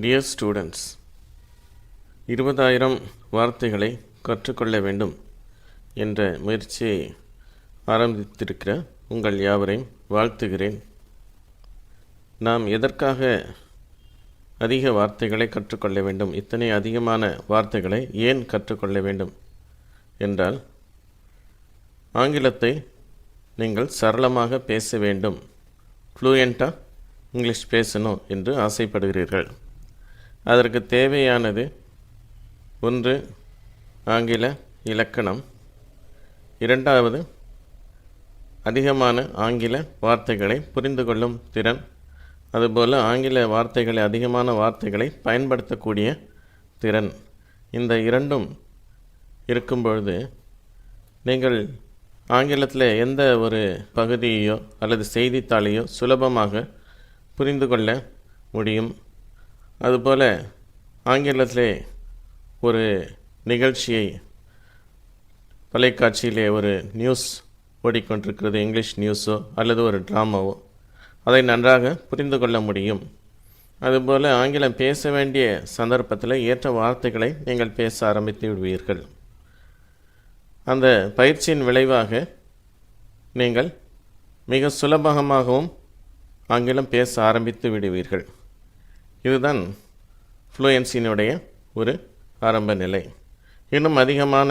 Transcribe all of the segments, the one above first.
Dear students இருபதாயிரம் வார்த்தைகளை கற்றுக்கொள்ள வேண்டும் என்ற முயற்சியை ஆரம்பித்திருக்கிற உங்கள் யாவரையும் வாழ்த்துகிறேன். நாம் எதற்காக அதிக வார்த்தைகளை கற்றுக்கொள்ள வேண்டும்? இத்தனை அதிகமான வார்த்தைகளை ஏன் கற்றுக்கொள்ள வேண்டும் என்றால் ஆங்கிலத்தை நீங்கள் சரளமாக பேச வேண்டும். ஃப்ளூயண்ட்டாக இங்கிலீஷ் பேசணும் என்று ஆசைப்படுகிறீர்கள். அதற்கு தேவையானது ஒன்று ஆங்கில இலக்கணம். இரண்டாவது அதிகமான ஆங்கில வார்த்தைகளை புரிந்து கொள்ளும் திறன். அதுபோல் ஆங்கில வார்த்தைகளை அதிகமான வார்த்தைகளை பயன்படுத்தக்கூடிய திறன். இந்த இரண்டும் இருக்கும் பொழுது நீங்கள் ஆங்கிலத்தில் எந்த ஒரு பகுதியையோ அல்லது செய்தித்தாளையோ சுலபமாக புரிந்து கொள்ள முடியும். அதுபோல் ஆங்கிலத்திலே ஒரு நிகழ்ச்சியை தொலைக்காட்சியிலே ஒரு நியூஸ் ஓடிக்கொண்டிருக்கிறது இங்கிலீஷ் நியூஸோ அல்லது ஒரு ட்ராமாவோ. அதை நன்றாக புரிந்து கொள்ள முடியும். அதுபோல் ஆங்கிலம் பேச வேண்டிய சந்தர்ப்பத்தில் ஏற்ற வார்த்தைகளை நீங்கள் பேச ஆரம்பித்து விடுவீர்கள். அந்த பயிற்சியின் விளைவாக நீங்கள் மிக சுலபமாகவும் ஆங்கிலம் பேச ஆரம்பித்து விடுவீர்கள். இதுதான் ஃப்ளூயன்சியினுடைய ஒரு ஆரம்ப நிலை. இன்னும் அதிகமான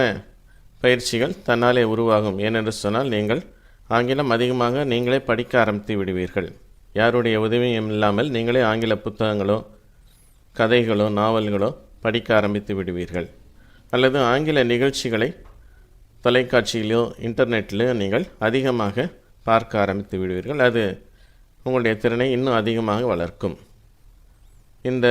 பயிற்சிகள் தன்னாலே உருவாகும். ஏனென்று சொன்னால் நீங்கள் ஆங்கிலம் அதிகமாக நீங்களே படிக்க ஆரம்பித்து விடுவீர்கள். யாருடைய உதவியும் இல்லாமல் நீங்களே ஆங்கில புத்தகங்களோ கதைகளோ நாவல்களோ படிக்க ஆரம்பித்து விடுவீர்கள். அல்லது ஆங்கில நிகழ்ச்சிகளை தொலைக்காட்சியிலோ இன்டர்நெட்லேயோ நீங்கள் அதிகமாக பார்க்க ஆரம்பித்து விடுவீர்கள். அது உங்களுடைய திறனை இன்னும் அதிகமாக வளர்க்கும். இந்த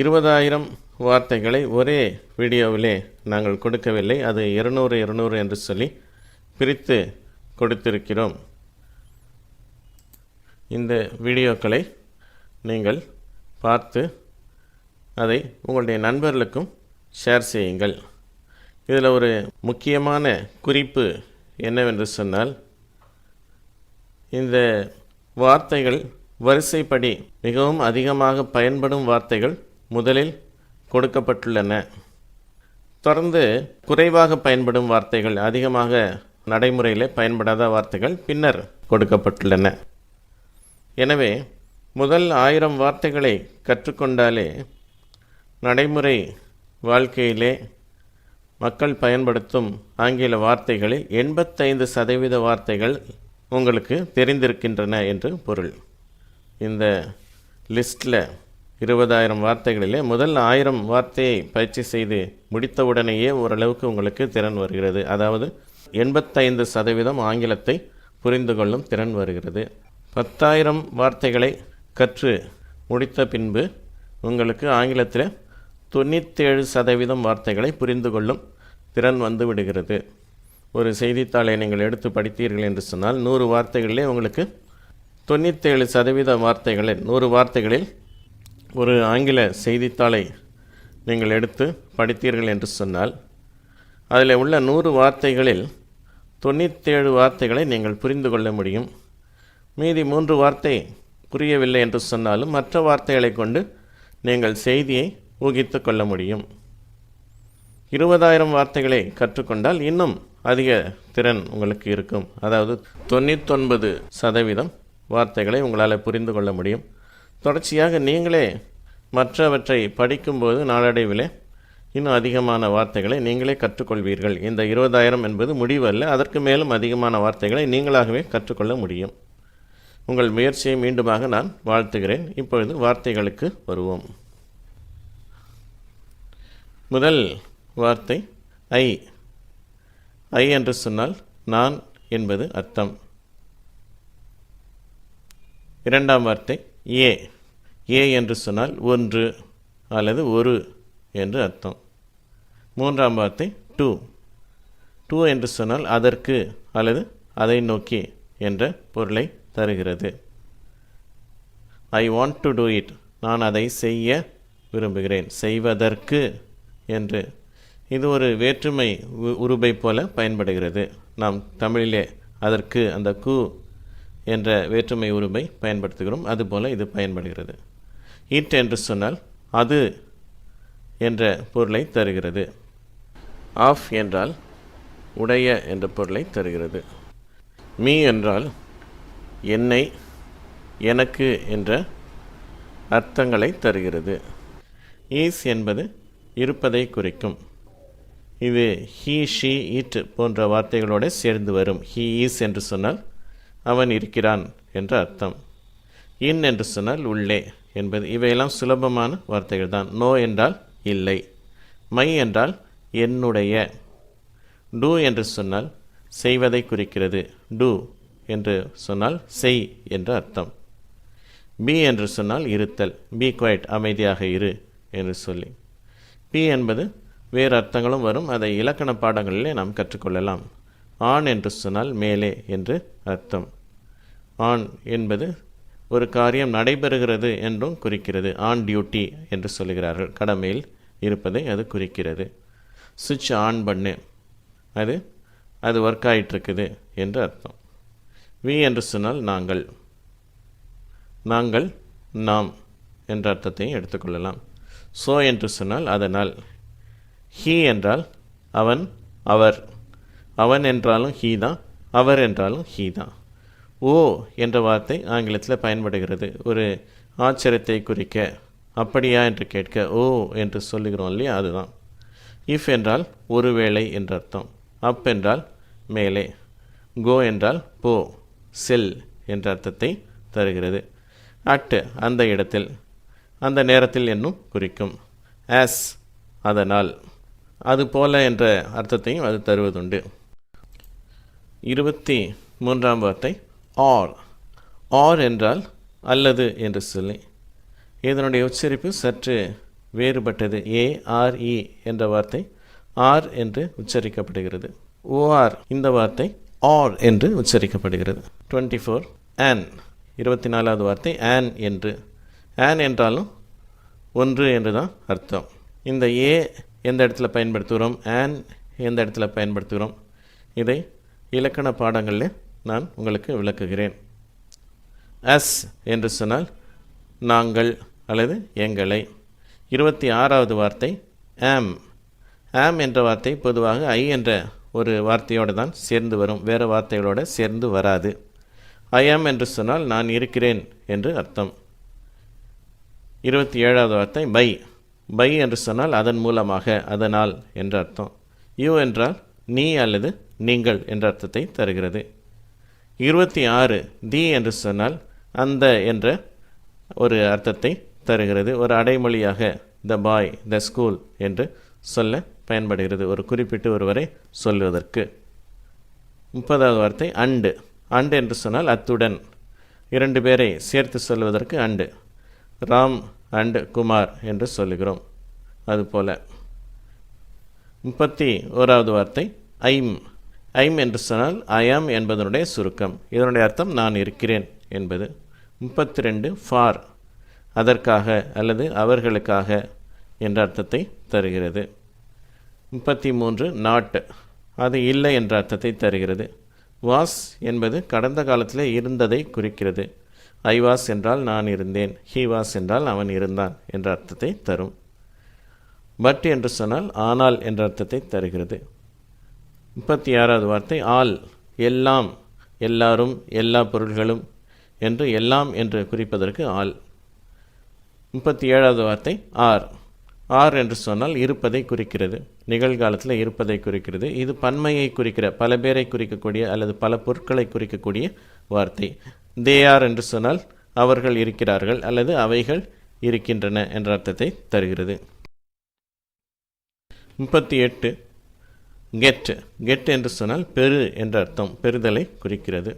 இருபதாயிரம் வார்த்தைகளை ஒரே வீடியோவிலே நாங்கள் கொடுக்கவில்லை. அது இருநூறு இருநூறு என்று சொல்லி பிரித்து கொடுத்திருக்கிறோம். இந்த வீடியோக்களை நீங்கள் பார்த்து அதை உங்களுடைய நண்பர்களுக்கும் ஷேர் செய்யுங்கள். இதில் ஒரு முக்கியமான குறிப்பு என்னவென்று சொன்னால் இந்த வார்த்தைகள் வரிசைப்படி மிகவும் அதிகமாக பயன்படும் வார்த்தைகள் முதலில் கொடுக்கப்பட்டுள்ளன. தொடர்ந்து குறைவாக பயன்படும் வார்த்தைகள் அதிகமாக நடைமுறையில் பயன்படாத வார்த்தைகள் பின்னர் கொடுக்கப்பட்டுள்ளன. எனவே முதல் ஆயிரம் வார்த்தைகளை கற்றுக்கொண்டாலே நடைமுறை வாழ்க்கையிலே மக்கள் பயன்படுத்தும் ஆங்கில வார்த்தைகளில் எண்பத்தைந்து சதவீத வார்த்தைகள் உங்களுக்கு தெரிந்திருக்கின்றன என்று பொருள். இந்த லிஸ்ட்டில் இருபதாயிரம் வார்த்தைகளிலே முதல் ஆயிரம் வார்த்தையை பயிற்சி செய்து முடித்தவுடனேயே ஓரளவுக்கு உங்களுக்கு திறன் வருகிறது. அதாவது எண்பத்தைந்து சதவீதம் ஆங்கிலத்தை புரிந்து கொள்ளும் திறன் வருகிறது. பத்தாயிரம் வார்த்தைகளை கற்று முடித்த பின்பு உங்களுக்கு ஆங்கிலத்தில் தொண்ணூற்றேழு சதவீதம் வார்த்தைகளை புரிந்து கொள்ளும் திறன் வந்து விடுகிறது. ஒரு செய்தித்தாளை நீங்கள் எடுத்து படித்தீர்கள் என்று சொன்னால் நூறு வார்த்தைகளிலே உங்களுக்கு தொண்ணூற்றேழு சதவீத வார்த்தைகளில் நூறு வார்த்தைகளில் ஒரு ஆங்கில செய்தித்தாளை நீங்கள் எடுத்து படித்தீர்கள் என்று சொன்னால் அதில் உள்ள நூறு வார்த்தைகளில் தொண்ணூற்றேழு வார்த்தைகளை நீங்கள் புரிந்து கொள்ள முடியும். மீதி மூன்று வார்த்தை புரியவில்லை என்று சொன்னாலும் மற்ற வார்த்தைகளை கொண்டு நீங்கள் செய்தியை ஊகித்து கொள்ள முடியும். இருபதாயிரம் வார்த்தைகளை கற்றுக்கொண்டால் இன்னும் அதிக திறன் உங்களுக்கு இருக்கும். அதாவது தொண்ணூத்தொன்பது சதவீதம் வார்த்தைகளை உங்களால் புரிந்து கொள்ள முடியும். தொடர்ச்சியாக நீங்களே மற்றவற்றை படிக்கும்போது நாளடைவில் இன்னும் அதிகமான வார்த்தைகளை நீங்களே கற்றுக்கொள்வீர்கள். இந்த இருபதாயிரம் என்பது முடிவல்ல அதற்கு மேலும் அதிகமான வார்த்தைகளை நீங்களாகவே கற்றுக்கொள்ள முடியும். உங்கள் முயற்சியை மீண்டுமாக நான் வாழ்த்துகிறேன். இப்பொழுது வார்த்தைகளுக்கு வருவோம். முதல் வார்த்தை ஐ. ஐ என்று சொன்னால் நான் என்பது அர்த்தம். இரண்டாம் வார்த்தை ஏ. ஏ என்று சொன்னால் ஒன்று அல்லது ஒரு என்று அர்த்தம். மூன்றாம் வார்த்தை டூ. டூ என்று சொன்னால் அதற்கு அல்லது அதை நோக்கி என்ற பொருளை தருகிறது. I want to do it. நான் அதை செய்ய விரும்புகிறேன். செய்வதற்கு என்று. இது ஒரு வேற்றுமை உ- உருபை போல பயன்படுகிறது. நாம் தமிழிலே அதற்கு அந்த கு என்ற வேற்றுமை உருபை பயன்படுத்துகிறோம். அதுபோல் இது பயன்படுகிறது. இட் என்று சொன்னால் அது என்ற பொருளை தருகிறது. ஆஃப் என்றால் உடைய என்ற பொருளை தருகிறது. மீ என்றால் என்னை எனக்கு என்ற அர்த்தங்களை தருகிறது. ஈஸ் என்பது இருப்பதை குறிக்கும். இது ஹீ ஷீ இட் போன்ற வார்த்தைகளோடு சேர்ந்து வரும். ஹீ ஈஸ் என்று சொன்னால் அவன் இருக்கிறான் என்ற அர்த்தம். இன் என்று சொன்னால் உள்ளே என்பது இவையெல்லாம் சுலபமான வார்த்தைகள் தான். நோ என்றால் இல்லை. மை என்றால் என்னுடைய. டூ என்று சொன்னால் செய்வதை குறிக்கிறது. டூ என்று சொன்னால் செய் என்ற அர்த்தம். பி என்று சொன்னால் இருத்தல். பி குவைட் அமைதியாக இரு என்று சொல்லி. பி என்பது வேறு அர்த்தங்களும் வரும். அதை இலக்கண பாடங்களிலே நாம் கற்றுக்கொள்ளலாம். ஆண் என்று சொன்னால் மேலே என்று அர்த்தம். ஆண் என்பது ஒரு காரியம் நடைபெறுகிறது என்றும் குறிக்கிறது. ஆன் டியூட்டி என்று சொல்லுகிறார்கள். கடமையில் இருப்பதை அது குறிக்கிறது. சுவிட்ச் ஆன் பண்ணு. அது அது ஒர்க் ஆகிட்டுருக்குது என்று அர்த்தம். வி என்று சொன்னால் நாங்கள். நாங்கள் நாம் என்ற அர்த்தத்தையும் எடுத்துக்கொள்ளலாம் சோ என்று சொன்னால் அதனால். ஹீ என்றால் அவன் அவர். அவன் என்றாலும் ஹீ தான் அவர் என்றாலும் ஹீ தான். ஓ என்ற வார்த்தை ஆங்கிலத்தில் பயன்படுகிறது. ஒரு ஆச்சரியத்தை குறிக்க அப்படியா? என்று கேட்க ஓ என்று சொல்லுகிறோம் இல்லையா? அதுதான். இஃப் என்றால் ஒருவேளை என்று அர்த்தம். அப் என்றால் மேலே. கோ என்றால் போ. செல் என்ற அர்த்தத்தை தருகிறது. அட்டு அந்த இடத்தில் அந்த நேரத்தில் என்னும் குறிக்கும். ஆஸ் அதனால். அதுபோல என்ற அர்த்தத்தையும் அது தருவதுண்டு. இருபத்தி மூன்றாம் வார்த்தை ஆர். ஆர் என்றால் அல்லது என்று சொல்லி. இதனுடைய உச்சரிப்பு சற்று வேறுபட்டது. ஏஆர்இ என்ற வார்த்தை ஆர் என்று உச்சரிக்கப்படுகிறது. ஓஆர் இந்த வார்த்தை ஆர் என்று உச்சரிக்கப்படுகிறது. Twenty four on. இருபத்தி நாலாவது வார்த்தை ஆன் என்று. ஆன் என்றாலும் ஒன்று என்று தான் அர்த்தம். இந்த ஏ எந்த இடத்துல பயன்படுத்துகிறோம்? ஆன் எந்த இடத்துல பயன்படுத்துகிறோம்? இதை இலக்கண பாடங்களில் நான் உங்களுக்கு விளக்குகிறேன். அஸ் என்று சொன்னால் நாங்கள் அல்லது எங்களை. இருபத்தி ஆறாவது வார்த்தை ஆம் ஆம் என்ற வார்த்தை பொதுவாக ஐ என்ற ஒரு வார்த்தையோடு தான் சேர்ந்து வரும். வேறு வார்த்தைகளோடு சேர்ந்து வராது. ஐ ஆம் என்று சொன்னால் நான் இருக்கிறேன் என்று அர்த்தம். இருபத்தி ஏழாவது வார்த்தை பை பை என்று சொன்னால் அதன் மூலமாக அதனால் என்ற அர்த்தம். யூ என்றால் நீ அல்லது நீங்கள் என்ற அர்த்தத்தை தருகிறது. இருபத்தி ஆறு தி என்று சொன்னால் அந்த என்ற ஒரு அர்த்தத்தை தருகிறது. ஒரு அடைமொழியாக த பாய் த ஸ்கூல் என்று சொல்ல பயன்படுகிறது. ஒரு குறிப்பிட்டு ஒருவரை சொல்வதற்கு. முப்பதாவது வார்த்தை அண்டு அண்டு என்று சொன்னால் அத்துடன். இரண்டு பேரை சேர்த்து சொல்வதற்கு அண்டு ராம் அண்டு குமார் என்று சொல்லுகிறோம். அதுபோல. முப்பத்தி ஓராவது வார்த்தை ஐம் ஐம் என்று சொன்னால் ஐயாம் என்பதனுடைய சுருக்கம். இதனுடைய அர்த்தம் நான் இருக்கிறேன் என்பது. முப்பத்தி ரெண்டு ஃபார் அதற்காக அல்லது அவர்களுக்காக என்ற அர்த்தத்தை தருகிறது. முப்பத்தி மூன்று நாட் அது இல்லை என்ற அர்த்தத்தை தருகிறது. வாஸ் என்பது கடந்த காலத்தில் இருந்ததை குறிக்கிறது. ஐ வாஸ் என்றால் நான் இருந்தேன் ஹீ வாஸ் என்றால் அவன் இருந்தான் என்ற அர்த்தத்தை தரும். பட் என்று சொன்னால் ஆனால் என்ற அர்த்தத்தை தருகிறது. முப்பத்தி ஆறாவது வார்த்தை ஆல் எல்லாம் எல்லாரும் எல்லா பொருள்களும் என்று எல்லாம் என்று குறிப்பதற்கு ஆல். முப்பத்தி ஏழாவது வார்த்தை ஆர். ஆர் என்று சொன்னால் இருப்பதை குறிக்கிறது. நிகழ்காலத்தில் இருப்பதை குறிக்கிறது. இது பன்மையை குறிக்கிற பல பேரை குறிக்கக்கூடிய அல்லது பல பொருட்களை குறிக்கக்கூடிய வார்த்தை. தே ஆர் என்று சொன்னால் அவர்கள் இருக்கிறார்கள் அல்லது அவைகள் இருக்கின்றன என்ற அர்த்தத்தை தருகிறது. முப்பத்தி எட்டு கெட் கெட் என்று சொன்னால் பெரு என்ற அர்த்தம் பெறுதலை குறிக்கிறது.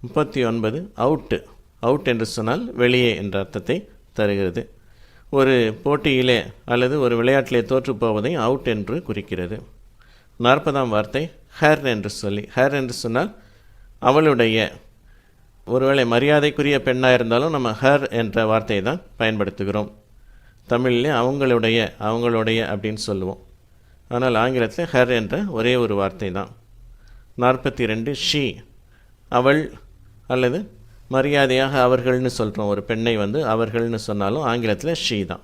முப்பத்தி ஒன்பது அவுட்டு அவுட் என்று சொன்னால் வெளியே என்ற அர்த்தத்தை தருகிறது. ஒரு போட்டியிலே அல்லது ஒரு விளையாட்டிலே தோற்று போவதை அவுட் என்று குறிக்கிறது. நாற்பதாம் வார்த்தை ஹேர் என்று சொல்லி ஹேர் என்று சொன்னால் அவளுடைய ஒருவேளை மரியாதைக்குரிய பெண்ணாக இருந்தாலும் நம்ம ஹேர் என்ற வார்த்தையை தான் பயன்படுத்துகிறோம். தமிழிலே அவங்களுடைய அவங்களுடைய அப்படின்னு சொல்லுவோம். ஆனால் ஆங்கிலத்தில் ஹர் என்ற ஒரே ஒரு வார்த்தை தான் நாற்பத்தி ரெண்டு ஷீ. அவள் அல்லது மரியாதையாக அவர்கள்னு சொல்கிறோம் ஒரு பெண்ணை வந்து அவர்கள்னு சொன்னாலும் ஆங்கிலத்தில் ஷீ தான்.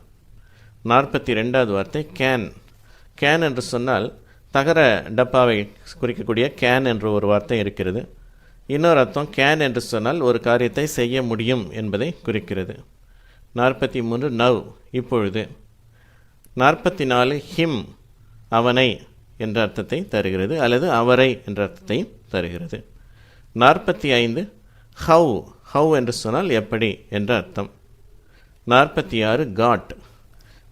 நாற்பத்தி ரெண்டாவது வார்த்தை கேன். கேன் என்று சொன்னால் தகர டப்பாவை குறிக்கக்கூடிய கேன் என்ற ஒரு வார்த்தை இருக்கிறது. இன்னொரு அர்த்தம் கேன் என்று சொன்னால் ஒரு காரியத்தை செய்ய முடியும் என்பதை குறிக்கிறது. நாற்பத்தி மூன்று நவ். இப்பொழுது நாற்பத்தி நாலு ஹிம். அவனை என்ற அர்த்தத்தை தருகிறது அல்லது அவரை என்ற அர்த்தத்தை தருகிறது. நாற்பத்தி ஐந்து ஹவ் ஹவ் என்று சொன்னால் எப்படி என்ற அர்த்தம். நாற்பத்தி ஆறு காட்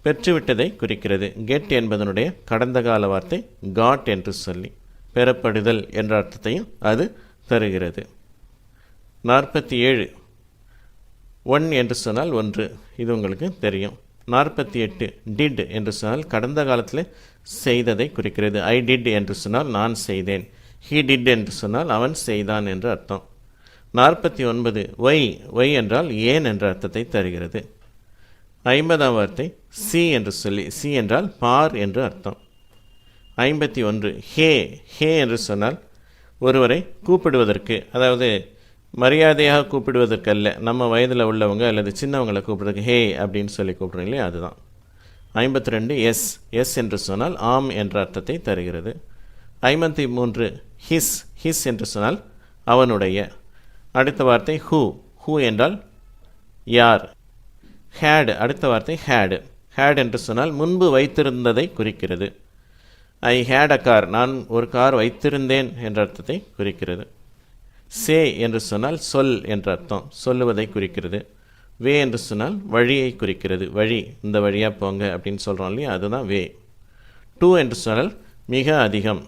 பெற்றுவிட்டதை குறிக்கிறது. கெட் என்பதனுடைய கடந்த கால வார்த்தை காட் என்று சொல்லி பெறப்படுதல் என்ற அர்த்தத்தையும் அது தருகிறது. நாற்பத்தி ஏழு ஒன் என்று சொன்னால் ஒன்று இது உங்களுக்கு தெரியும். நாற்பத்தி எட்டு டிட் என்று சொன்னால் கடந்த காலத்தில் செய்ததை குறிக்கிறது. ஐ டிட் என்று சொன்னால் நான் செய்தேன். ஹீ டிட் என்று சொன்னால் அவன் செய்தான் என்று அர்த்தம். நாற்பத்தி ஒன்பது ஒய் ஒய் என்றால் ஏன் என்ற அர்த்தத்தை தருகிறது. ஐம்பதாம் வார்த்தை சி என்று சொல்லி சி என்றால் பார் என்று அர்த்தம். ஐம்பத்தி ஒன்று ஹே ஹே என்று சொன்னால் ஒருவரை கூப்பிடுவதற்கு அதாவது மரியாதையாக கூப்பிடுவதற்கு அல்ல நம்ம வயதில் உள்ளவங்க அல்லது சின்னவங்களை கூப்பிடுறதுக்கு ஹே அப்படின்னு சொல்லி கூப்பிடுறீங்களே அதுதான். ஐம்பத்தி ரெண்டு எஸ். எஸ் என்று சொன்னால் ஆம் என்ற அர்த்தத்தை தருகிறது. ஐம்பத்தி மூன்று ஹிஸ். ஹிஸ் என்று சொன்னால் அவனுடைய. அடுத்த வார்த்தை ஹூ. ஹூ என்றால் யார்? ஹேடு. அடுத்த வார்த்தை ஹேடு. ஹேட் என்று சொன்னால் முன்பு வைத்திருந்ததை குறிக்கிறது. I had a car. நான் ஒரு கார் வைத்திருந்தேன் என்ற அர்த்தத்தை குறிக்கிறது. சே என்று சொன்னால் சொல் என்ற அர்த்தம். சொல்லுவதை குறிக்கிறது. வே என்று சொன்னால் வழியை குறிக்கிறது. வழி இந்த வழியாக போங்க அப்படின்னு சொல்கிறோம் இல்லையா? அதுதான் வே. டூ என்று சொன்னால் மிக அதிகம்.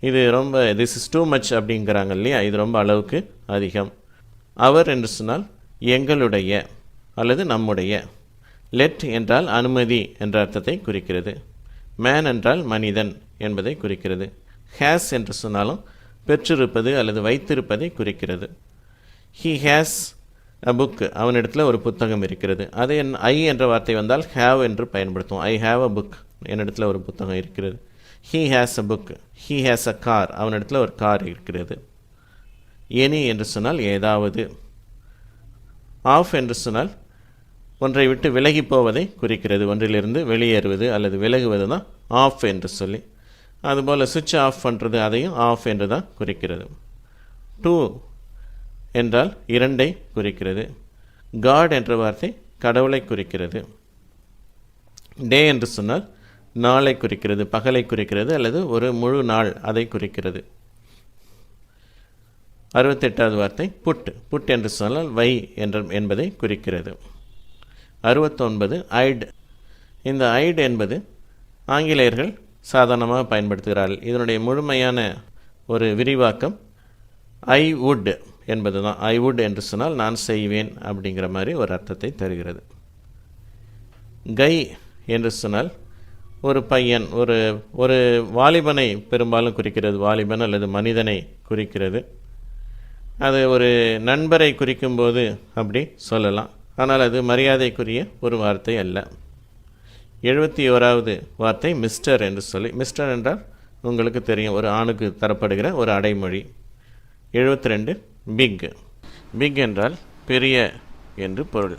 இது ரொம்ப திஸ் இஸ் டூ மச் அப்படிங்கிறாங்க இல்லையா? இது ரொம்ப அளவுக்கு அதிகம். அவர் என்று சொன்னால் எங்களுடைய அல்லது நம்முடைய. லெட் என்றால் அனுமதி என்ற அர்த்தத்தை குறிக்கிறது. மேன் என்றால் மனிதன் என்பதை குறிக்கிறது. ஹேஸ் என்று சொன்னாலும் பெற்றிருப்பது அல்லது வைத்திருப்பதை குறிக்கிறது. ஹீ ஹேஸ் புக்கு அவனிடத்தில் ஒரு புத்தகம் இருக்கிறது. அது என் ஐ என்ற வார்த்தை வந்தால் ஹேவ் என்று பயன்படுத்துவோம். ஐ ஹாவ் அ புக் என்னிடத்தில் ஒரு புத்தகம் இருக்கிறது. He has a book he has a car அவனிடத்தில் ஒரு கார் இருக்கிறது. எனி என்று சொன்னால் ஏதாவது. ஆஃப் என்று சொன்னால் ஒன்றை விட்டு விலகி போவதை குறிக்கிறது. ஒன்றிலிருந்து வெளியேறுவது அல்லது விலகுவது தான் ஆஃப் என்று சொல்லி. அதுபோல் சுவிட்ச் ஆஃப் பண்ணுறது அதையும் ஆஃப் என்று தான் குறிக்கிறது. டூ என்றால் இரண்டை குறிக்கிறது. காட் என்ற வார்த்தை கடவுளை குறிக்கிறது. டே என்று சொன்னால் நாளை குறிக்கிறது பகலை குறிக்கிறது அல்லது ஒரு முழு நாள் அதை குறிக்கிறது. அறுபத்தெட்டாவது வார்த்தை புட். புட் என்று சொன்னால் வை என்ற என்பதை குறிக்கிறது. அறுபத்தொன்பது ஐட். இந்த ஐட் என்பது ஆங்கிலேயர்கள் சாதாரணமாக பயன்படுத்துகிறார்கள். இதனுடைய முழுமையான ஒரு விரிவாக்கம் ஐ வுட் என்பது தான் ஐ வுட் என்று சொன்னால் நான் செய்வேன் அப்படிங்கிற மாதிரி ஒரு அர்த்தத்தை தருகிறது. கை என்று சொன்னால் ஒரு பையன் ஒரு ஒரு வாலிபனை பெரும்பாலும் குறிக்கிறது. வாலிபன் அல்லது மனிதனை குறிக்கிறது. அது ஒரு நண்பரை குறிக்கும்போது அப்படி சொல்லலாம். ஆனால் அது மரியாதைக்குரிய ஒரு வார்த்தை அல்ல. எழுபத்தி ஓராவது வார்த்தை மிஸ்டர் என்று சொல்லி மிஸ்டர் என்றால் உங்களுக்கு தெரியும் ஒரு ஆணுக்கு தரப்படுகிற ஒரு அடைமொழி. எழுபத்தி ரெண்டு பிக் பிக் என்றால் பெரிய என்று பொருள்.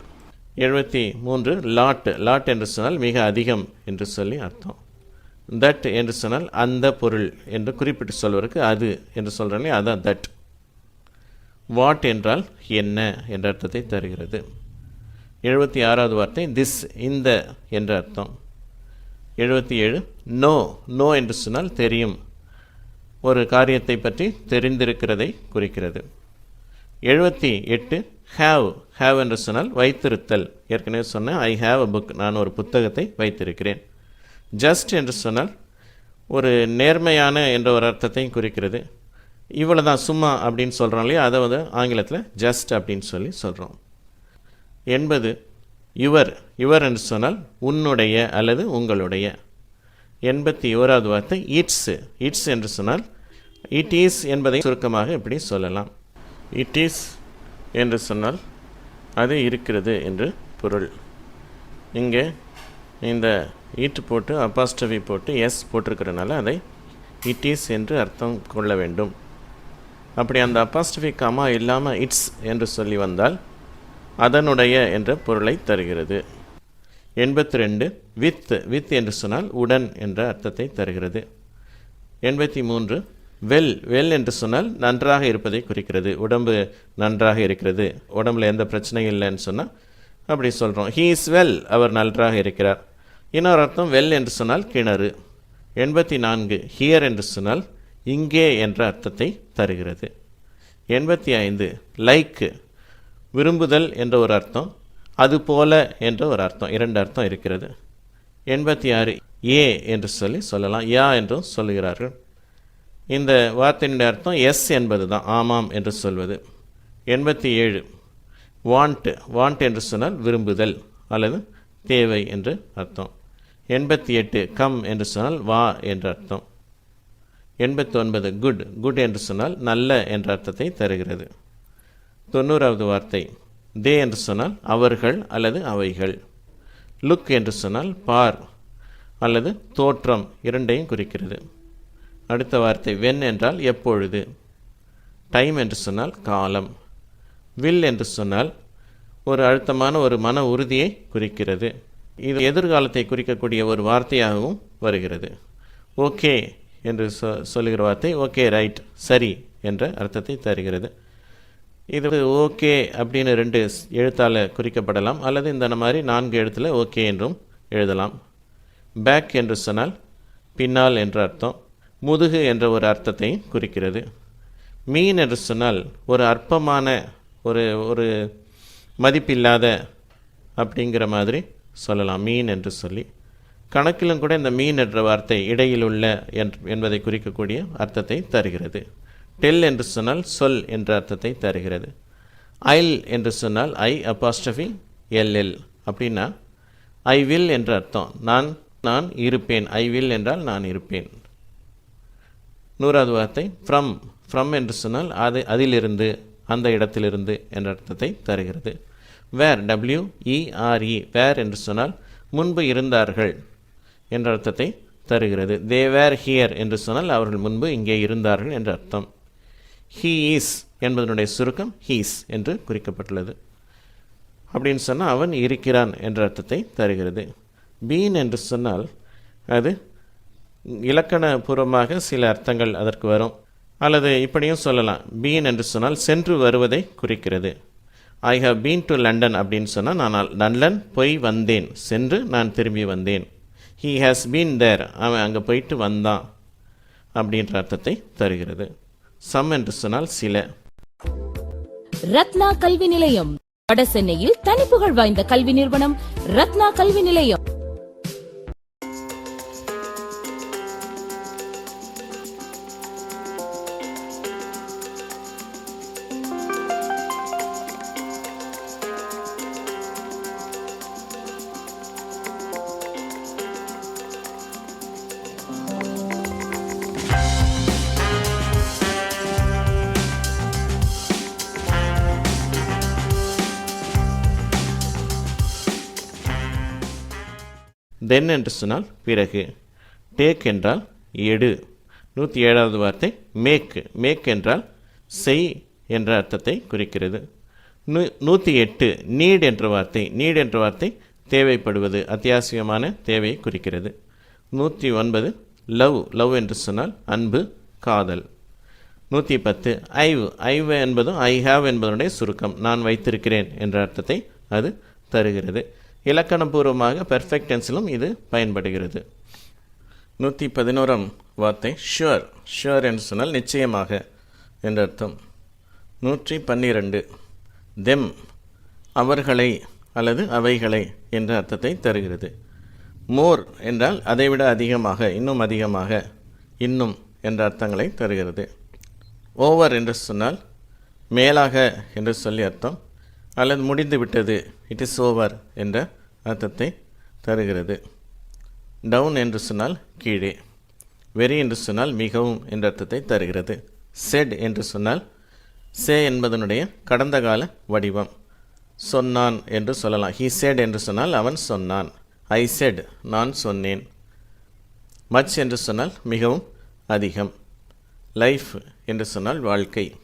எழுபத்தி மூன்று லாட் லாட் என்று சொன்னால் மிக அதிகம் என்று சொல்லி அர்த்தம். தட் என்று சொன்னால் அந்த பொருள் என்று குறிப்பிட்டு சொல்வதற்கு அது என்று சொல்கிறோம் அதான் தட் வாட் என்றால் என்ன என்ற அர்த்தத்தை தருகிறது. எழுபத்தி ஆறாவது வார்த்தை திஸ் இந்த என்ற அர்த்தம். எழுபத்தி ஏழு நோ நோ என்று சொன்னால் தெரியும். ஒரு காரியத்தை பற்றி தெரிந்திருக்கிறதை குறிக்கிறது. எழுபத்தி எட்டு ஹாவ் ஹாவ் என்று சொன்னால் வைத்திருத்தல். ஏற்கனவே சொன்னேன் ஐ ஹாவ் அ புக் நான் ஒரு புத்தகத்தை வைத்திருக்கிறேன். ஜஸ்ட் என்று சொன்னால் ஒரு நேர்மையான என்ற ஒரு அர்த்தத்தையும் குறிக்கிறது. இவ்வளோ தான் சும்மா அப்படின்னு சொல்கிறோம் இல்லையா? அதை வந்து ஆங்கிலத்தில் ஜஸ்ட் அப்படின்னு சொல்லி சொல்கிறோம் எண்பது யுவர் யுவர் என்று சொன்னால் உன்னுடைய அல்லது உங்களுடைய. எண்பத்தி ஓராவது வார்த்தை இட்ஸு இட்ஸ் என்று சொன்னால் இட் ஈஸ் என்பதை சுருக்கமாக இப்படி சொல்லலாம். இட் இஸ் என்று சொன்னால் அது இருக்கிறது என்று பொருள். இங்கே இந்த ஈட்டு போட்டு அப்பாஸ்டவி போட்டு எஸ் போட்டிருக்கிறனால அதை இட் இஸ் என்று அர்த்தம் கொள்ள வேண்டும். அப்படி அந்த அப்பாஸ்டவி கமா இல்லாமல் இட்ஸ் என்று சொல்லி வந்தால் அதனுடைய என்ற பொருளை தருகிறது. எண்பத்தி ரெண்டு வித் வித் என்று சொன்னால் உடன் என்ற அர்த்தத்தை தருகிறது. எண்பத்தி மூன்று வெல் வெல் என்று சொன்னால் நன்றாக இருப்பதை குறிக்கிறது. உடம்பு நன்றாக இருக்கிறது. உடம்புல எந்த பிரச்சனையும் இல்லைன்னு சொன்னால் அப்படி சொல்கிறோம் ஹீ இஸ் வெல் அவர் நன்றாக இருக்கிறார். இன்னொரு அர்த்தம் வெல் என்று சொன்னால் கிணறு. எண்பத்தி நான்கு ஹியர் என்று சொன்னால் இங்கே என்ற அர்த்தத்தை தருகிறது. எண்பத்தி ஐந்து லைக்கு விரும்புதல் என்ற ஒரு அர்த்தம் அது போல என்ற ஒரு அர்த்தம் இரண்டு அர்த்தம் இருக்கிறது. எண்பத்தி ஆறு ஏ என்று சொல்லி சொல்லலாம். யா என்றும் சொல்லுகிறார்கள். இந்த வார்த்தையினுடைய அர்த்தம் எஸ் என்பது தான் ஆமாம் என்று சொல்வது. எண்பத்தி ஏழு. வாண்ட் வாண்ட் என்று சொன்னால் விரும்புதல் அல்லது தேவை என்று அர்த்தம். எண்பத்தி எட்டு. கம் என்று சொன்னால் வா என்ற அர்த்தம். எண்பத்தி ஒன்பது குட் குட் என்று சொன்னால் நல்ல என்ற அர்த்தத்தை தருகிறது. தொண்ணூறாவது வார்த்தை. தே என்று சொன்னால் அவர்கள் அல்லது அவைகள். லுக் என்று சொன்னால் பார் அல்லது தோற்றம் இரண்டையும் குறிக்கிறது. அடுத்த வார்த்தை வென் என்றால் எப்பொழுது? டைம் என்று சொன்னால் காலம். வில் என்று சொன்னால் ஒரு அழுத்தமான ஒரு மன உறுதியை குறிக்கிறது. இது எதிர்காலத்தை குறிக்கக்கூடிய ஒரு வார்த்தையாகவும் வருகிறது. ஓகே என்று சொ சொல்லுகிற வார்த்தை ஓகே ரைட் சரி என்ற அர்த்தத்தை தருகிறது. இது ஓகே அப்படின்னு ரெண்டு எழுத்தால் குறிக்கப்படலாம் அல்லது இந்த மாதிரி நான்கு எழுத்தில் ஓகே என்றும் எழுதலாம். பேக் என்று சொன்னால் பின்னால் என்ற அர்த்தம். முதுகு என்ற ஒரு அர்த்தத்தை குறிக்கிறது. மீன் என்று சொன்னால் ஒரு அற்பமான ஒரு ஒரு மதிப்பில்லாத அப்படிங்கிற மாதிரி சொல்லலாம் மீன் என்று சொல்லி. கணக்கிலும் கூட இந்த மீன் என்ற வார்த்தை இடையில் உள்ள என்பதை குறிக்கக்கூடிய அர்த்தத்தை தருகிறது. டெல் என்று சொன்னால் சொல் என்ற அர்த்தத்தை தருகிறது. ஐல் என்று சொன்னால் ஐ அப்பாஸ்டஃபி எல்எல் அப்படின்னா ஐ வில் என்ற அர்த்தம். நான் நான் இருப்பேன். ஐ வில் என்றால் நான் இருப்பேன். நூறாவது வார்த்தை ஃப்ரம் ஃப்ரம் என்று சொன்னால் அது அதிலிருந்து அந்த இடத்திலிருந்து என்ற அர்த்தத்தை தருகிறது. வேர் டபிள்யூ இஆர்இ வேர் என்று சொன்னால் முன்பு இருந்தார்கள் என்ற அர்த்தத்தை தருகிறது. தே வேர் ஹியர் என்று சொன்னால் அவர்கள் முன்பு இங்கே இருந்தார்கள் என்ற அர்த்தம். ஹீ ஈஸ் என்பதனுடைய சுருக்கம் ஹீஸ் என்று குறிக்கப்பட்டுள்ளது. அப்படின்னு சொன்னால் அவன் இருக்கிறான் என்ற அர்த்தத்தை தருகிறது. பீன் என்று சொன்னால் அது இலக்கணபூர்வமாக சில அர்த்தங்கள் அதற்கு வரும். அல்லது இப்படியும் சொல்லலாம். பீன் என்று சொன்னால் சென்று வருவதை குறிக்கிறது. I have been to London அப்படின்னு சொன்னால் நான் லண்டன் போய் வந்தேன். சென்று நான் திரும்பி வந்தேன். ஹீ ஹாஸ் பீன் தேர் அவன் அங்கே போயிட்டு வந்தான் அப்படின்ற அர்த்தத்தை தருகிறது. சம் என்று சொன்னால் சில. ரத்னா கல்வி நிலையம். வட சென்னையில் தனிப்புகழ் வாய்ந்த கல்வி நிறுவனம் ரத்னா கல்வி நிலையம். தென் என்று சொன்னால் பிறகு டேக் என்றால் எடு. நூற்றி ஏழாவது வார்த்தை மேக் மேக் என்றால் செய் என்ற அர்த்தத்தை குறிக்கிறது. நூ நூற்றி எட்டு நீட் என்ற வார்த்தை. நீட் என்ற வார்த்தை தேவைப்படுவது அத்தியாவசியமான தேவையை குறிக்கிறது. நூற்றி ஒன்பது லவ் லவ் என்று சொன்னால் அன்பு காதல். நூற்றி பத்து ஐவ் ஐவ் என்பதும் ஐ ஹாவ் என்பதனுடைய சுருக்கம். நான் வைத்திருக்கிறேன் என்ற அர்த்தத்தை அது தருகிறது. இலக்கணபூர்வமாக பெர்ஃபெக்ட் டென்ஸிலும் இது பயன்படுகிறது. நூற்றி பதினோராம் வார்த்தை ஷுவர் ஷுவர் என்று சொன்னால் நிச்சயமாக என்ற அர்த்தம். நூற்றி பன்னிரண்டு தெம் அவர்களை அல்லது அவைகளை என்ற அர்த்தத்தை தருகிறது. மோர் என்றால் அதைவிட அதிகமாக இன்னும் அதிகமாக இன்னும் என்ற அர்த்தங்களை தருகிறது. ஓவர் என்று சொன்னால் மேலாக என்று சொல்லி அர்த்தம். அல்லது முடிந்து விட்டது. இட் இஸ் ஓவர் என்ற அர்த்தத்தை தருகிறது. டவுன் என்று சொன்னால் கீழே. வெரி என்று சொன்னால் மிகவும் என்ற அர்த்தத்தை தருகிறது. செட் என்று சொன்னால் சே என்பதனுடைய கடந்த கால வடிவம். சொன்னான் என்று சொல்லலாம். ஹீ செட் என்று சொன்னால் அவன் சொன்னான். ஐ செட் நான் சொன்னேன். மச் என்று சொன்னால் மிகவும் அதிகம். லைஃப் என்று சொன்னால் வாழ்க்கை.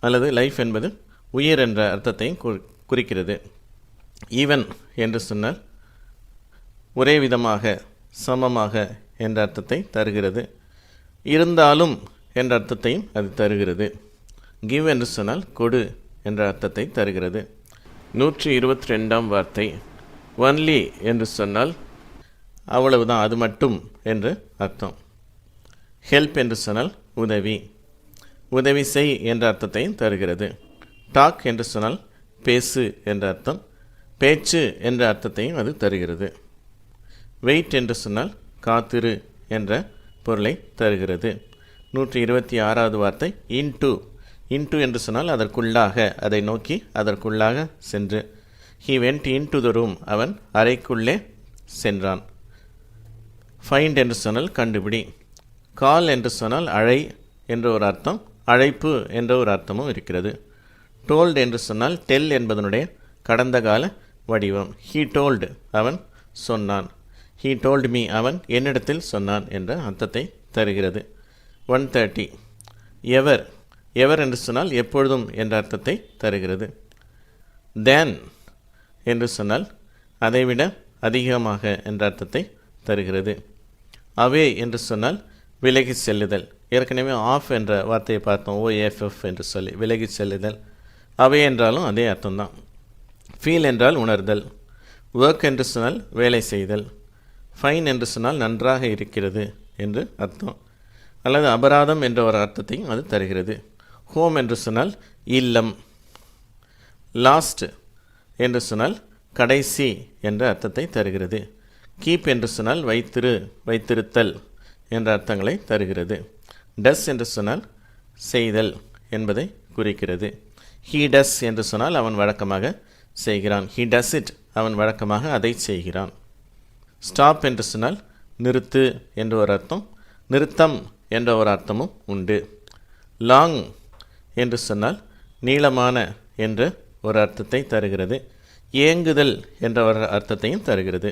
அல்லது லைஃப் என்பது உயிர் என்ற அர்த்தத்தையும் குறி- குறிக்கிறது. ஈவன் என்று சொன்னால் ஒரே விதமாக சமமாக என்ற அர்த்தத்தை தருகிறது. இருந்தாலும் என்ற அர்த்தத்தையும் அது தருகிறது. கிவ் என்று சொன்னால் கொடு என்ற அர்த்தத்தை தருகிறது. நூற்றி இருபத்தி ரெண்டாம் வார்த்தை. ஒன்லி என்று சொன்னால் அவ்வளவுதான் அது மட்டும் என்று அர்த்தம். ஹெல்ப் என்று சொன்னால் உதவி. உதவி செய் என்ற அர்த்தத்தையும் தருகிறது. டாக் என்று சொன்னால் பேசு என்ற அர்த்தம். பேச்சு என்ற அர்த்தத்தையும் அது தருகிறது. வெயிட் என்று சொன்னால் காத்திரு என்ற பொருளை தருகிறது. நூற்றி இருபத்தி ஆறாவது வார்த்தை இன்டு இன்டு என்று சொன்னால் அதற்குள்ளாக அதை நோக்கி அதற்குள்ளாக சென்று. He went in to the room அவன் அறைக்குள்ளே சென்றான். ஃபைண்ட் என்று சொன்னால் கண்டுபிடி. கால் என்று சொன்னால் அழை என்ற ஒரு அர்த்தம் அழைப்பு என்ற ஒரு அர்த்தமும் இருக்கிறது. டோல்டு என்று சொன்னால் டெல் என்பதனுடைய கடந்த கால வடிவம். ஹீ டோல்டு அவன் சொன்னான். ஹீ டோல்டு மீ அவன் என்னிடத்தில் சொன்னான் என்ற அர்த்தத்தை தருகிறது. ஒன் தேர்ட்டி எவர் எவர் என்று சொன்னால் எப்பொழுதும் என்ற அர்த்தத்தை தருகிறது. தேன் என்று சொன்னால் அதைவிட அதிகமாக என்ற அர்த்தத்தை தருகிறது. அவே என்று சொன்னால் விலகி செல்லுதல். ஏற்கனவே ஆஃப் என்ற வார்த்தையை பார்த்தோம். ஓஎஃப்எஃப் என்று சொல்லி விலகி செல்லுதல். அவை என்றாலும் அதே அர்த்தம்தான். ஃபீல் என்றால் உணர்தல். ஒர்க் என்று சொன்னால் வேலை செய்தல். ஃபைன் என்று சொன்னால் நன்றாக இருக்கிறது என்று அர்த்தம். அல்லது அபராதம் என்ற ஒரு அர்த்தத்தையும் அது தருகிறது. ஹோம் என்று சொன்னால் இல்லம். லாஸ்ட் என்று சொன்னால் கடைசி என்ற அர்த்தத்தை தருகிறது. கீப் என்று சொன்னால் வைத்திரு வைத்திருத்தல் என்ற அர்த்தங்களை தருகிறது. டஸ் என்று சொன்னால் செய்தல் என்பதை குறிக்கிறது. ஹீ டஸ் என்று சொன்னால் அவன் வழக்கமாக செய்கிறான். ஹீ டஸ் இட் அவன் வழக்கமாக அதை செய்கிறான். ஸ்டாப் என்று சொன்னால் நிறுத்து என்ற ஒரு அர்த்தம் நிறுத்தம் என்ற ஒரு அர்த்தமும் உண்டு. லாங் என்று சொன்னால் நீளமான என்ற ஒரு அர்த்தத்தை தருகிறது. ஏங்குதல் என்ற ஒரு அர்த்தத்தையும் தருகிறது.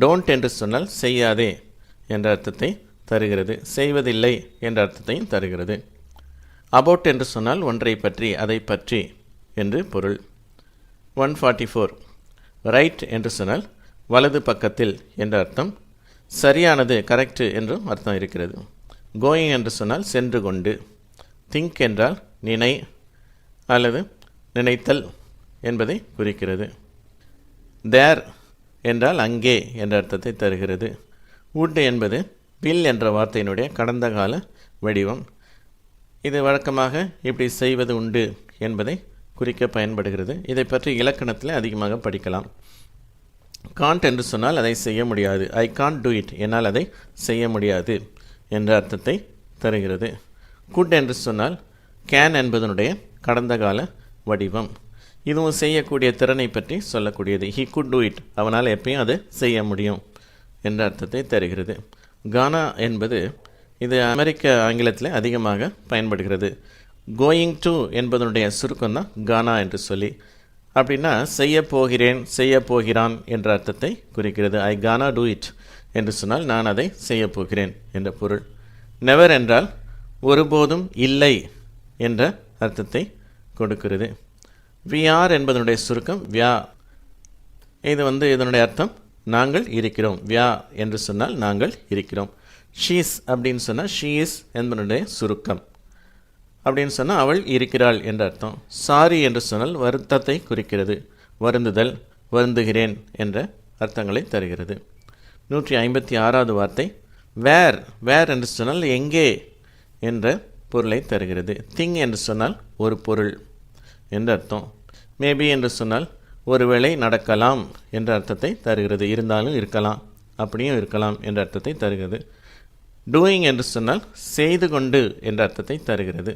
டோன்ட் என்று சொன்னால் செய்யாதே என்ற அர்த்தத்தை தருகிறது. செய்வதில்லை என்ற அர்த்தத்தையும் தருகிறது. அபவுட் என்று சொன்னால் ஒன்றை பற்றி அதை பற்றி என்று பொருள். ஒன் ஃபார்ட்டி ஃபோர் ரைட் என்று சொன்னால் வலது பக்கத்தில் என்ற அர்த்தம். சரியானது கரெக்டு என்றும் அர்த்தம் இருக்கிறது. கோயிங் என்று சொன்னால் சென்று கொண்டு. திங்க் என்றால் நினை அல்லது நினைத்தல் என்பதை குறிக்கிறது. தேர் என்றால் அங்கே என்ற அர்த்தத்தை தருகிறது. Would என்பது வில் என்ற வார்த்தையினுடைய கடந்த கால வடிவம். இது வழக்கமாக இப்படி செய்வது உண்டு என்பதை குறிக்க பயன்படுகிறது. இதை பற்றி இலக்கணத்தில் அதிகமாக படிக்கலாம். காண்ட் என்று சொன்னால் அதை செய்ய முடியாது. ஐ காண்ட் டூ இட் என்னால் அதை செய்ய முடியாது என்ற அர்த்தத்தை தருகிறது. குட் என்று சொன்னால் கேன் என்பதனுடைய கடந்த கால வடிவம். இதுவும் செய்யக்கூடிய திறனை பற்றி சொல்லக்கூடியது. ஹி குட் டூ இட் அவனால் எப்பயும் அதை செய்ய முடியும் என்ற அர்த்தத்தை தருகிறது. கானா என்பது இது அமெரிக்க ஆங்கிலத்தில் அதிகமாக பயன்படுகிறது. கோயிங் டு என்பதனுடைய சுருக்கம் தான் கானா என்று சொல்லி. அப்படின்னா செய்ய போகிறேன் செய்ய போகிறான் என்ற அர்த்தத்தை குறிக்கிறது. ஐ கானா டூ இட் என்று சொன்னால் நான் அதை செய்ய போகிறேன் என்ற பொருள். நெவர் என்றால் ஒருபோதும் இல்லை என்ற அர்த்தத்தை கொடுக்கிறது. வி ஆர் என்பதனுடைய சுருக்கம் வியா இது வந்து இதனுடைய அர்த்தம் நாங்கள் இருக்கிறோம். வியா என்று சொன்னால் நாங்கள் இருக்கிறோம். ஷீஸ் அப்படின்னு சொன்னால் ஷீஸ் என்பனுடைய சுருக்கம். அப்படின்னு சொன்னால் அவள் இருக்கிறாள் என்ற அர்த்தம். சாரி என்று சொன்னால் வருத்தத்தை குறிக்கிறது. வருந்துதல் வருந்துகிறேன் என்ற அர்த்தங்களை தருகிறது. நூற்றி ஐம்பத்தி ஆறாவது வார்த்தை வேர் வேர் என்று சொன்னால் எங்கே? என்ற பொருளை தருகிறது. திங் என்று சொன்னால் ஒரு பொருள் என்ற அர்த்தம். மேபி என்று சொன்னால் ஒருவேளை நடக்கலாம் என்ற அர்த்தத்தை தருகிறது. இருந்தாலும் இருக்கலாம் அப்படியும் இருக்கலாம் என்ற அர்த்தத்தை தருகிறது. டூயிங் என்று சொன்னால் செய்து கொண்டு என்ற அர்த்தத்தை தருகிறது.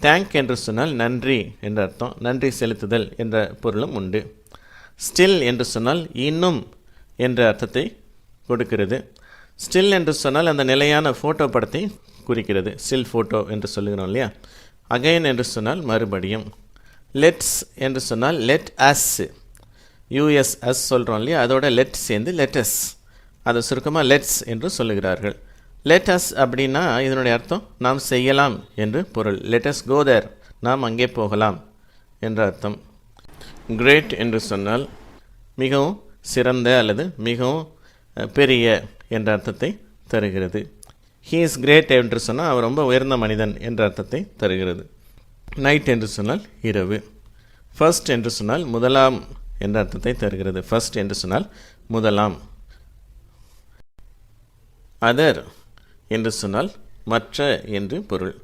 தேங்க் என்று சொன்னால் நன்றி என்ற அர்த்தம் நன்றி செலுத்துதல் என்ற பொருளும் உண்டு. ஸ்டில் என்று சொன்னால் இன்னும் என்ற அர்த்தத்தை கொடுக்கிறது. ஸ்டில் என்று சொன்னால் அந்த நிலையான ஃபோட்டோ படத்தை குறிக்கிறது. ஸ்டில் ஃபோட்டோ என்று சொல்லுகிறோம் இல்லையா? அகைன் என்று சொன்னால் மறுபடியும். லெட்ஸ் என்று சொன்னால் லெட் அஸ் யூஎஸ்எஸ் சொல்கிறோம் இல்லையா? அதோட லெட் சேர்ந்து லெட்டஸ் அதை சுருக்கமாக லெட்ஸ் என்று சொல்லுகிறார்கள். லெட்டஸ் அப்படின்னா இதனுடைய அர்த்தம் நாம் செய்யலாம் என்று பொருள். லெட்டஸ் கோதர் நாம் அங்கே போகலாம் என்ற அர்த்தம். கிரேட் என்று சொன்னால் மிகவும் சிறந்த அல்லது மிகவும் பெரிய என்ற அர்த்தத்தை தருகிறது. ஹீ இஸ் கிரேட் என்று சொன்னால் அவர் ரொம்ப உயர்ந்த மனிதன் என்ற அர்த்தத்தை தருகிறது. நைட் என்று சொன்னால் இரவு. ஃபர்ஸ்ட் என்று சொன்னால் முதலாம் என்ற அர்த்தத்தை தருகிறது. ஃபர்ஸ்ட் என்று சொன்னால் முதலாம். அதர் என்று சொன்னால் மற்ற என்று பொருள்.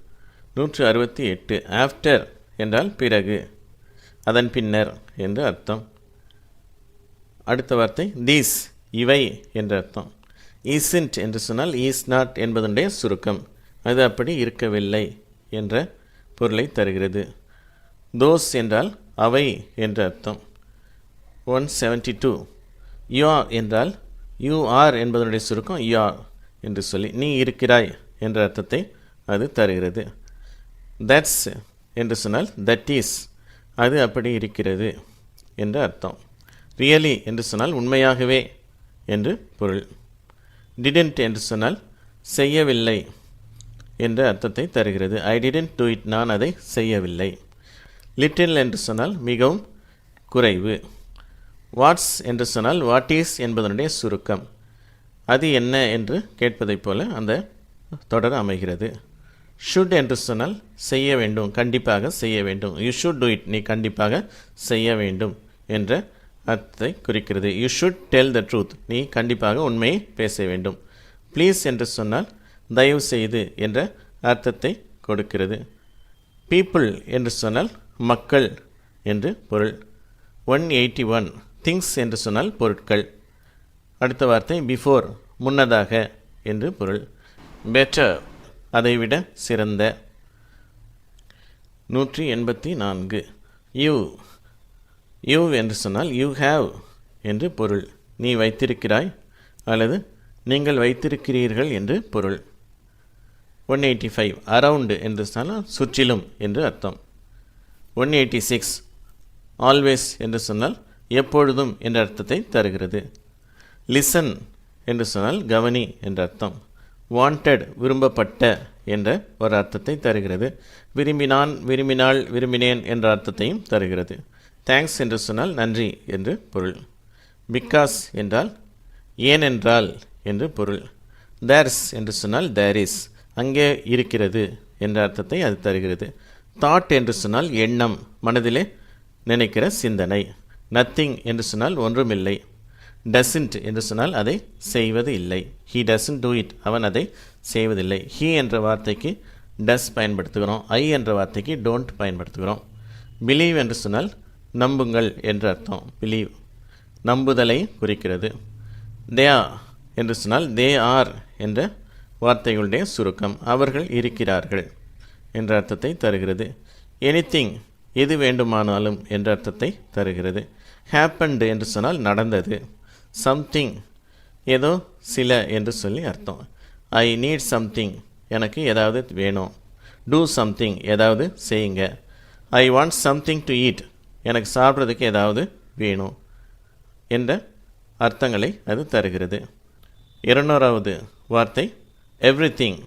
நூற்று அறுபத்தி எட்டு ஆஃப்டர் என்றால் பிறகு அதன் பின்னர் என்று அர்த்தம். அடுத்த வார்த்தை தீஸ் இவை என்ற அர்த்தம். ஈசன்ட் என்று சொன்னால் ஈஸ் நாட் என்பதனுடைய சுருக்கம். அது அப்படி இருக்கவில்லை என்ற பொருளை தருகிறது. தோஸ் என்றால் அவை என்ற அர்த்தம். One seventy two U R என்றால் யூஆர் என்பதனுடைய சுருக்கம் யூஆர் என்று சொல்லி நீ இருக்கிறாய் என்ற அர்த்தத்தை அது தருகிறது. தட்ஸ் என்று சொன்னால் தட் இஸ் அது அப்படி இருக்கிறது என்று அர்த்தம். ரியலி என்று சொன்னால் உண்மையாகவே என்று பொருள். டிடென்ட் என்று சொன்னால் செய்யவில்லை என்ற அர்த்தத்தை தருகிறது. ஐ டிடென்ட் டூ இட் நான் அதை செய்யவில்லை. லிட்டில் என்று சொன்னால் மிகவும் குறைவு. வாட்ஸ் என்று சொன்னால் வாட் இஸ் என்பதனுடைய சுருக்கம். அது என்ன என்று கேட்பதைப் போல அந்த தொடர் அமைகிறது. ஷுட் என்று சொன்னால் செய்ய வேண்டும் கண்டிப்பாக செய்ய வேண்டும். யூ ஷுட் டூ இட் நீ கண்டிப்பாக செய்ய வேண்டும் என்ற அர்த்தத்தை குறிக்கிறது. You should tell the truth நீ கண்டிப்பாக உண்மையை பேச வேண்டும். ப்ளீஸ் என்று சொன்னால் தயவு செய்து என்ற அர்த்தத்தை கொடுக்கிறது. பீப்புள் என்று சொன்னால் மக்கள் என்று பொருள். ஒன் எயிட்டி ஒன் திங்ஸ் என்று சொன்னால் பொருட்கள். அடுத்த வார்த்தை பிஃபோர் முன்னதாக என்று பொருள். பெட்டர் அதைவிட சிறந்த. நூற்றி எண்பத்தி நான்கு. யூ யூ என்று சொன்னால் யூ ஹேவ் என்று பொருள். நீ வைத்திருக்கிறாய் அல்லது நீங்கள் வைத்திருக்கிறீர்கள் என்று பொருள். ஒன் எயிட்டி ஃபைவ் அரவுண்டு என்று சொன்னால் சுற்றிலும் என்று அர்த்தம். ஒன் எயிட்டி சிக்ஸ் ஆல்வேஸ் என்று சொன்னால் எப்பொழுதும் என்ற அர்த்தத்தை தருகிறது. லிசன் என்று சொன்னால் கவனி என்ற அர்த்தம். வாண்டட் விரும்பப்பட்ட என்ற ஒரு அர்த்தத்தை தருகிறது. விரும்பினான் விரும்பினாள் விரும்பினேன் என்ற அர்த்தத்தையும் தருகிறது. தேங்க்ஸ் என்று சொன்னால் நன்றி என்று பொருள். பிகாஸ் என்றால் ஏனென்றால் என்று பொருள். தேர்ஸ் என்று சொன்னால் தேர் இஸ் அங்கே இருக்கிறது என்ற அர்த்தத்தை அது தருகிறது. தாட் என்று சொன்னால் எண்ணம் மனதிலே நினைக்கிற சிந்தனை. நத்திங் என்று சொன்னால் ஒன்றுமில்லை. டசன்ட் என்று சொன்னால் அதை செய்வது இல்லை ஹீ டசன்ட் டூ இட் அவன் அதை செய்வதில்லை. ஹீ என்ற வார்த்தைக்கு டஸ் பயன்படுத்துகிறோம். ஐ என்ற வார்த்தைக்கு டோன்ட் பயன்படுத்துகிறோம். பிலீவ் என்று சொன்னால் நம்புங்கள் என்று அர்த்தம். பிலீவ் நம்புதலை குறிக்கிறது. தே என்று சொன்னால் தே ஆர் என்ற வார்த்தைகளுடைய சுருக்கம். அவர்கள் இருக்கிறார்கள் என்ற அர்த்தத்தை தருகிறது. எனிதிங் எது வேண்டுமானாலும் என்ற அர்த்தத்தை தருகிறது. ஹேப்பன்டு என்று சொன்னால் நடந்தது. சம்திங் ஏதோ சில என்று சொல்லி அர்த்தம். ஐ நீட் சம்திங் எனக்கு ஏதாவது வேணும். டூ சம்திங் ஏதாவது செய்யுங்க. I want something to eat எனக்கு சாப்பிட்றதுக்கு ஏதாவது வேணும் என்ற அர்த்தங்களை அது தருகிறது. இருநூறாவது வார்த்தை எவ்ரி திங்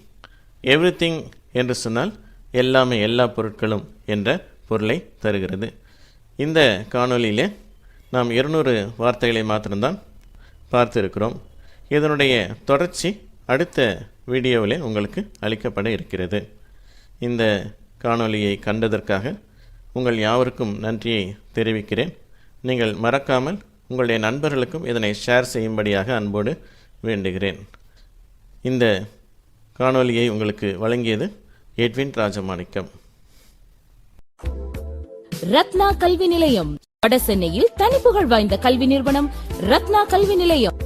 எவ்ரி திங் என்று சொன்னால் எல்லாமே எல்லா பொருட்களும் என்ற பொருளை தருகிறது. இந்த காணொலியிலே நாம் இருநூறு வார்த்தைகளை மாத்திரம்தான் பார்த்திருக்கிறோம். இதனுடைய தொடர்ச்சி அடுத்த வீடியோவிலே உங்களுக்கு அளிக்கப்பட இருக்கிறது. இந்த காணொளியை கண்டதற்காக உங்கள் யாவருக்கும் நன்றியை தெரிவிக்கிறேன். நீங்கள் மறக்காமல் உங்களுடைய நண்பர்களுக்கும் இதனை ஷேர் செய்யும்படியாக அன்போடு வேண்டுகிறேன். இந்த காணொலியை உங்களுக்கு வழங்கியது எட்வின் ராஜமாணிக்கம். ரத்னா கல்வி நிலையம். வட சென்னையில் தனிப்புகழ் வாய்ந்த கல்வி நிறுவனம் ரத்னா கல்வி நிலையம்.